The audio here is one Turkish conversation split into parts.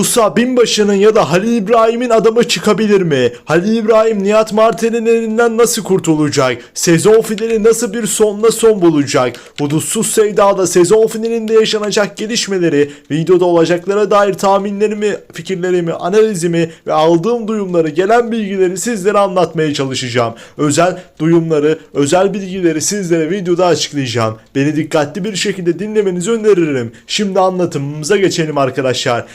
Musa Binbaşı'nın ya da Halil İbrahim'in adamı çıkabilir mi? Halil İbrahim Nihat Marten'in elinden nasıl kurtulacak? Sezon finali nasıl bir sonla son bulacak? Hudutsuz Sevda'da sezon finalinde yaşanacak gelişmeleri, videoda olacaklara dair tahminlerimi, fikirlerimi, analizimi ve aldığım duyumları, gelen bilgileri sizlere anlatmaya çalışacağım. Özel duyumları, özel bilgileri sizlere videoda açıklayacağım. Beni dikkatli bir şekilde dinlemenizi öneririm. Şimdi anlatımımıza geçelim arkadaşlar.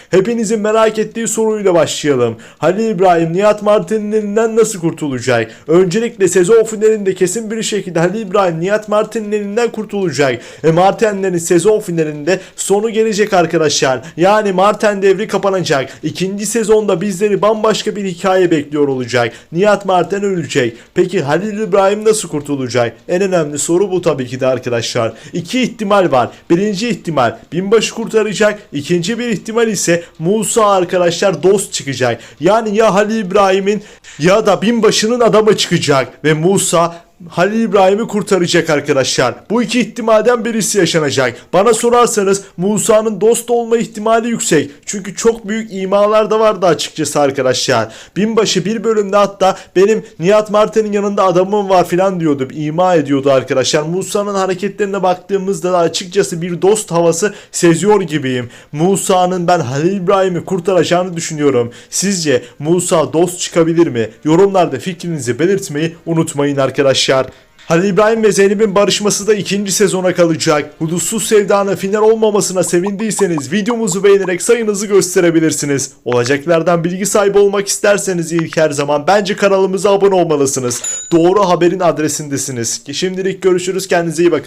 Hepinizin merak ettiği soruyla başlayalım. Halil İbrahim Nihat Martin'in elinden nasıl kurtulacak? Öncelikle sezon finalinde kesin bir şekilde Halil İbrahim Nihat Martin'in elinden kurtulacak. E Martin'lerin sezon finalinde sonu gelecek arkadaşlar. Yani Martin devri kapanacak. İkinci sezonda bizleri bambaşka bir hikaye bekliyor olacak. Nihat Martin ölecek. Peki Halil İbrahim nasıl kurtulacak? En önemli soru bu tabii ki de arkadaşlar. İki ihtimal var. Birinci ihtimal binbaşı kurtaracak. İkinci bir ihtimal ise Musa arkadaşlar dost çıkacak. Yani ya Halil İbrahim'in ya da binbaşının adamı çıkacak ve Musa Halil İbrahim'i kurtaracak arkadaşlar. Bu iki ihtimalden birisi yaşanacak. Bana sorarsanız Musa'nın dost olma ihtimali yüksek. Çünkü çok büyük imalar da vardı açıkçası arkadaşlar. Binbaşı bir bölümde hatta benim Nihat Marten'in yanında adamım var filan diyordu. İma ediyordu arkadaşlar. Musa'nın hareketlerine baktığımızda da açıkçası bir dost havası seziyor gibiyim. Musa'nın ben Halil İbrahim'i kurtaracağını düşünüyorum. Sizce Musa dost çıkabilir mi? Yorumlarda fikrinizi belirtmeyi unutmayın arkadaşlar. Halil İbrahim ve Zeynep'in barışması da ikinci sezona kalacak. Hudutsuz sevdanın final olmamasına sevindiyseniz videomuzu beğenerek sayınızı gösterebilirsiniz. Olacaklardan bilgi sahibi olmak isterseniz ilk her zaman bence kanalımıza abone olmalısınız. Doğru haberin adresindesiniz. Şimdilik görüşürüz kendinize iyi bakın.